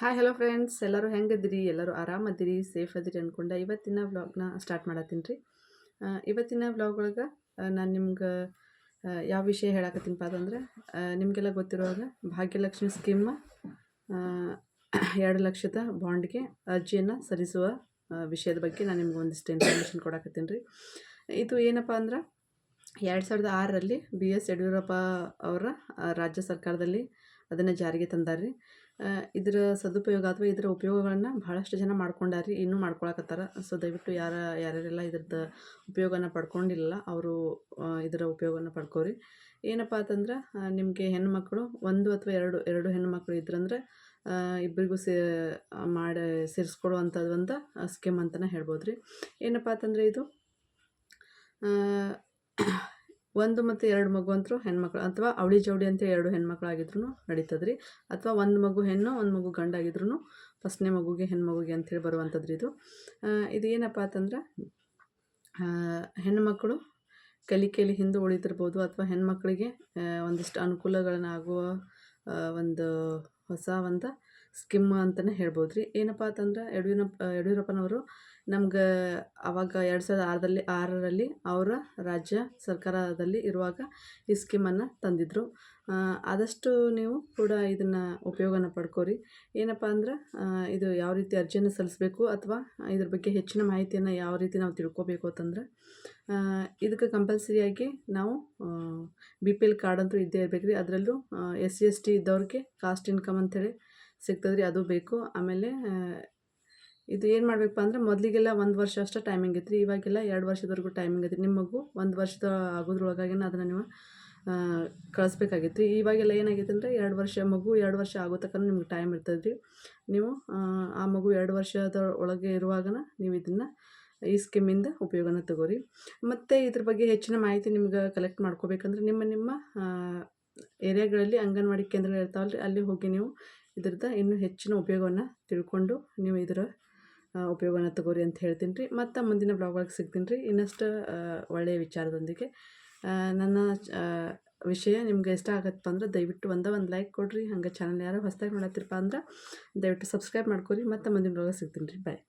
Hi hello friends ಎಲ್ಲರೂ ಹೆಂಗಿದ್ರಿ ಎಲ್ಲರೂ ಆರಾಮದಿರಿ safe ಅದಿರಿ ಅಂದ್ಕೊಂಡು ಇವತ್ತಿನ ವ್ಲಾಗ್ನ ಸ್ಟಾರ್ಟ್ ಮಾಡತ್ತೀನಿ ರೀ. ಇವತ್ತಿನ ವ್ಲಾಗ್ ಒಳಗೆ ನಾನು ನಿಮ್ಗೆ ಯಾವ ವಿಷಯ ಹೇಳಕತ್ತೀನಪ್ಪ ಅಂತಂದ್ರೆ ನಿಮಗೆಲ್ಲ ಗೊತ್ತಿರುವಾಗ ಭಾಗ್ಯಲಕ್ಷ್ಮಿ ಸ್ಕೀಮ್ ಎರಡು ಲಕ್ಷದ ಬಾಂಡ್ಗೆ ಅರ್ಜಿಯನ್ನು ಸಲ್ಲಿಸುವ ವಿಷಯದ ಬಗ್ಗೆ ನಾನು ನಿಮ್ಗೆ ಒಂದಿಷ್ಟು ಇನ್ಫಾರ್ಮೇಷನ್ ಕೊಡಕತ್ತೀನಿ ರೀ. ಇದು ಏನಪ್ಪ ಅಂದ್ರೆ, ಎರಡು ಸಾವಿರದ ಆರರಲ್ಲಿ ಬಿ ಎಸ್ ಯಡಿಯೂರಪ್ಪ ಅವರ ರಾಜ್ಯ ಸರ್ಕಾರದಲ್ಲಿ ಅದನ್ನು ಜಾರಿಗೆ ತಂದಾರ್ರಿ. ಇದರ ಸದುಪಯೋಗ ಅಥವಾ ಇದರ ಉಪಯೋಗಗಳನ್ನು ಭಾಳಷ್ಟು ಜನ ಮಾಡ್ಕೊಂಡಾರ್ರಿ ಇನ್ನೂ ಮಾಡ್ಕೊಳಕತ್ತಾರ. ಸೊ ದಯವಿಟ್ಟು ಯಾರ, ಯಾರ್ಯಾರೆಲ್ಲ ಇದ್ರದ್ದು ಉಪಯೋಗನ ಪಡ್ಕೊಂಡಿಲ್ಲ ಅವರು ಇದರ ಉಪಯೋಗನ ಪಡ್ಕೋರಿ. ಏನಪ್ಪ ಅಂತಂದ್ರೆ ನಿಮಗೆ ಹೆಣ್ಮಕ್ಳು ಒಂದು ಅಥವಾ ಎರಡು ಎರಡು ಹೆಣ್ಮಕ್ಳು ಇದ್ರಂದ್ರೆ ಇಬ್ಬರಿಗೂ ಸೇ, ಮಾಡಿ ಸೇರಿಸ್ಕೊಡುವಂಥದ್ದು ಒಂದು ಸ್ಕೀಮ್ ಅಂತಲೇ ಹೇಳ್ಬೋದು ರೀ ಏನಪ್ಪ ಅಂತಂದರೆ ಇದು ಒಂದು ಮತ್ತು ಎರಡು ಮಗು ಅಂತರೂ ಹೆಣ್ಮಕ್ಳು ಅಥವಾ ಅವಳಿ ಜೋಡಿ ಅಂತ ಎರಡು ಹೆಣ್ಮಕ್ಳಾಗಿದ್ರು ನಡೀತದ್ರಿ. ಅಥವಾ ಒಂದು ಮಗು ಹೆಣ್ಣು, ಒಂದು ಮಗು ಗಂಡಾಗಿದ್ರು ಫಸ್ಟ್ನೇ ಮಗುಗೆ ಹೆಣ್ಮಗುಗೆ ಅಂಥೇಳಿ ಬರುವಂಥದ್ದು ಇದು. ಇದು ಏನಪ್ಪ ಅಂತಂದ್ರೆ ಹೆಣ್ಮಕ್ಕಳು ಕಲಿಕೆಯಲ್ಲಿ ಹಿಂದೆ ಉಳಿದಿರ್ಬೋದು ಅಥವಾ ಹೆಣ್ಮಕ್ಳಿಗೆ ಒಂದಿಷ್ಟು ಅನುಕೂಲಗಳನ್ನಾಗುವ ಒಂದು ಹೊಸ ಒಂದು ಸ್ಕಿಮ್ ಅಂತಲೇ ಹೇಳ್ಬೋದು ರೀ ಏನಪ್ಪ ಅಂತಂದ್ರೆ ಯಡಿಯೂರಪ್ಪ ಯಡಿಯೂರಪ್ಪನವರು ನಮ್ಗೆ ಆವಾಗ ಎರಡು ಸಾವಿರದ ಆರರಲ್ಲಿ ಆರರಲ್ಲಿ ಅವರ ರಾಜ್ಯ ಸರ್ಕಾರದಲ್ಲಿ ಇರುವಾಗ ಈ ಸ್ಕೀಮನ್ನು ತಂದಿದ್ದರು ಆದಷ್ಟು ನೀವು ಕೂಡ ಇದನ್ನು ಉಪಯೋಗನ ಪಡ್ಕೋರಿ. ಏನಪ್ಪ ಅಂದ್ರೆ ಇದು ಯಾವ ರೀತಿ ಅರ್ಜಿಯನ್ನು ಸಲ್ಲಿಸಬೇಕು ಅಥವಾ ಇದ್ರ ಬಗ್ಗೆ ಹೆಚ್ಚಿನ ಮಾಹಿತಿಯನ್ನು ಯಾವ ರೀತಿ ನಾವು ತಿಳ್ಕೊಬೇಕು ಅಂತಂದ್ರೆ ಇದಕ್ಕೆ ಕಂಪಲ್ಸರಿಯಾಗಿ ನಾವು ಬಿ ಪಿ ಎಲ್ ಕಾರ್ಡ್ ಅಂತೂ ಇದ್ದೇ ಇರಬೇಕು ರೀ ಅದರಲ್ಲೂ ಎಸ್ ಸಿ ಎಸ್ ಟಿ ಇದ್ದವ್ರಿಗೆ ಕಾಸ್ಟ್ ಇನ್ಕಮ್ ಅಂಥೇಳಿ ಸಿಗ್ತದೆ ರೀ ಅದು ಬೇಕು. ಆಮೇಲೆ ಇದು ಏನು ಮಾಡಬೇಕಪ್ಪ ಅಂದ್ರೆ ಮೊದಲಿಗೆಲ್ಲ ಒಂದು ವರ್ಷ ಅಷ್ಟೇ ಟೈಮಿಂಗ್ ಇತ್ತು ರೀ ಇವಾಗೆಲ್ಲ ಎರಡು ವರ್ಷದವರೆಗೂ ಟೈಮಿಂಗ್ ಐತಿ ನಿಮ್ಮ ಮಗು ಒಂದು ವರ್ಷದ ಆಗೋದ್ರೊಳಗಾಗಿನ ಅದನ್ನು ನೀವು ಕಳಿಸ್ಬೇಕಾಗಿತ್ತು ಇವಾಗೆಲ್ಲ ಏನಾಗೈತೆ ಅಂದರೆ ಎರಡು ವರ್ಷ ಮಗು ಎರಡು ವರ್ಷ ಆಗೋ ತನಕ ನಿಮ್ಗೆ ಟೈಮ್ ಇರ್ತದೆ ರೀ ನೀವು ಆ, ಮಗು ಎರಡು ವರ್ಷದ ಒಳಗೆ ಇರುವಾಗನ ನೀವು ಇದನ್ನು ಈ ಸ್ಕೀಮಿಂದ ಉಪಯೋಗನ ತಗೋರಿ. ಮತ್ತು ಇದ್ರ ಬಗ್ಗೆ ಹೆಚ್ಚಿನ ಮಾಹಿತಿ ನಿಮ್ಗೆ ಕಲೆಕ್ಟ್ ಮಾಡ್ಕೋಬೇಕಂದ್ರೆ ನಿಮ್ಮ ನಿಮ್ಮ ಏರಿಯಾಗಳಲ್ಲಿ ಅಂಗನವಾಡಿ ಕೇಂದ್ರಗಳು ಇರ್ತಾವಲ್ಲ ಅಲ್ಲಿ ಹೋಗಿ ನೀವು ಇದ್ರದ್ದು ಇನ್ನೂ ಹೆಚ್ಚಿನ ಉಪಯೋಗವನ್ನು ತಿಳ್ಕೊಂಡು ನೀವು ಇದರ ಉಪಯೋಗವನ್ನು ತಗೋರಿ ಅಂತ ಹೇಳ್ತೀನಿ ರೀ ಮತ್ತು ಮುಂದಿನ ಬ್ಲಾಗ್ ಒಳಗೆ ಸಿಗ್ತೀನಿ ರೀ ಇನ್ನಷ್ಟು ಒಳ್ಳೆಯ ವಿಚಾರದೊಂದಿಗೆ. ನನ್ನ ವಿಷಯ ನಿಮ್ಗೆ ಇಷ್ಟ ಆಗತ್ತಪ್ಪ ಅಂದ್ರೆ ದಯವಿಟ್ಟು ಒಂದೇ ಒಂದು ಲೈಕ್ ಕೊಡಿರಿ. ಹಂಗೆ ಚಾನಲ್ ಯಾರೋ ಹೊಸದಾಗಿ ನೋಡತ್ತಿರಪ್ಪ ಅಂದ್ರೆ ದಯವಿಟ್ಟು ಸಬ್ಸ್ಕ್ರೈಬ್ ಮಾಡ್ಕೊರಿ. ಮತ್ತು ಮುಂದಿನ ಬ್ಲಾಗ್ ಸಿಗ್ತೀನಿ ರೀ ಬಾಯ್.